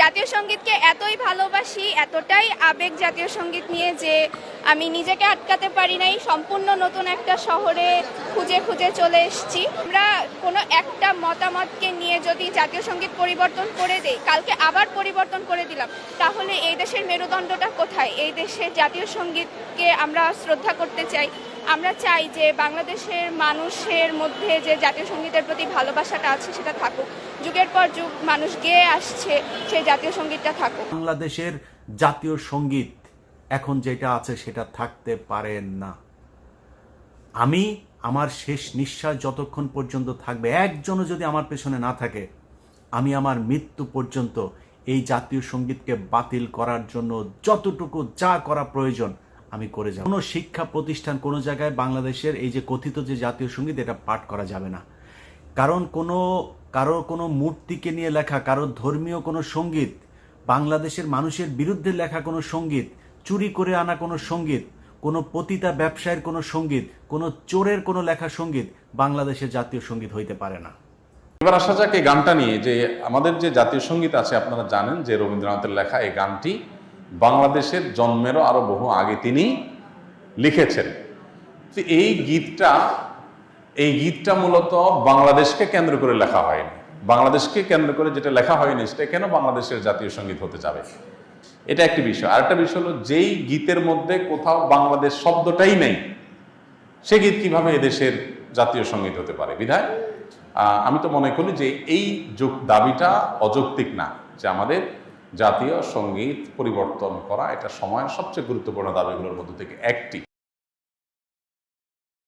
জাতীয় সঙ্গীতকে এতই ভালোবাসি, এতটাই আবেগ জাতীয় সংগীত নিয়ে যে আমি নিজেকে আটকাতে পারি নাই। সম্পূর্ণ নতুন একটা শহরে খুঁজে খুঁজে চলে এসেছি। আমরা কোনো একটা মতামতকে নিয়ে যদি জাতীয় সংগীত পরিবর্তন করে দেই, কালকে আবার পরিবর্তন করে দিলাম, তাহলে এই দেশের মেরুদণ্ডটা কোথায়? এই দেশের জাতীয় সঙ্গীতকে আমরা শ্রদ্ধা করতে চাই। আমরা চাই যে বাংলাদেশের মানুষের মধ্যে যে জাতীয় সঙ্গীতের প্রতি ভালোবাসাটা আছে, সেটা থাকুক। যুগের পর যুগ মানুষ গেয়ে আসছে সেই জাতীয় সঙ্গীতটা থাকুক। বাংলাদেশের জাতীয় সংগীত এখন যেটা আছে, সেটা থাকতে পারে না। আমি আমার শেষ নিঃশ্বাস যতক্ষণ পর্যন্ত থাকবে, একজনও যদি আমার পেছনে না থাকে, আমি আমার মৃত্যু পর্যন্ত এই জাতীয় সঙ্গীতকে বাতিল করার জন্য যতটুকু যা করা প্রয়োজন, আমি করে যাব। কোনো শিক্ষা প্রতিষ্ঠান কোনো জায়গায় বাংলাদেশের এই যে কথিত যে জাতীয় সংগীত, এটা পাঠ করা যাবে না। কারণ কোনো কারোর কোনো মূর্তিকে নিয়ে লেখা কারোর ধর্মীয় কোনো সংগীত, বাংলাদেশের মানুষের বিরুদ্ধে লেখা কোনো সংগীত, চুরি করে আনা কোনো সংগীত কোনো পতিতা ব্যবসায়ের কোনো সংগীত, কোনো চোরের কোনো লেখা সংগীত বাংলাদেশের জাতীয় সংগীত হইতে পারে না। এবার আসা যাক এই গানটা নিয়ে, যে আমাদের যে জাতীয় সংগীত আছে, আপনারা জানেন যে রবীন্দ্রনাথের লেখা এই গানটি বাংলাদেশের জন্মেরও আরও বহু আগে তিনি লিখেছেন। এই গীতটা এই গীতটা মূলত বাংলাদেশকে কেন্দ্র করে লেখা হয়নি। বাংলাদেশকে কেন্দ্র করে যেটা লেখা হয়নি, সেটা কেন বাংলাদেশের জাতীয় সংগীত হতে যাবে? এটা একটি বিষয়। আরেকটা বিষয় হলো, যেই গীতের মধ্যে কোথাও বাংলাদেশ শব্দটাই নেই, সে গীত কীভাবে এদেশের জাতীয় সংগীত হতে পারে? বিধায় আমি তো মনে করি যে এই যুগ দাবিটা অযৌক্তিক না, যে আমাদের জাতীয় সংগীত পরিবর্তন করা এটা সময়ের সবচেয়ে গুরুত্বপূর্ণ দাবিগুলোর মধ্যে থেকে একটি।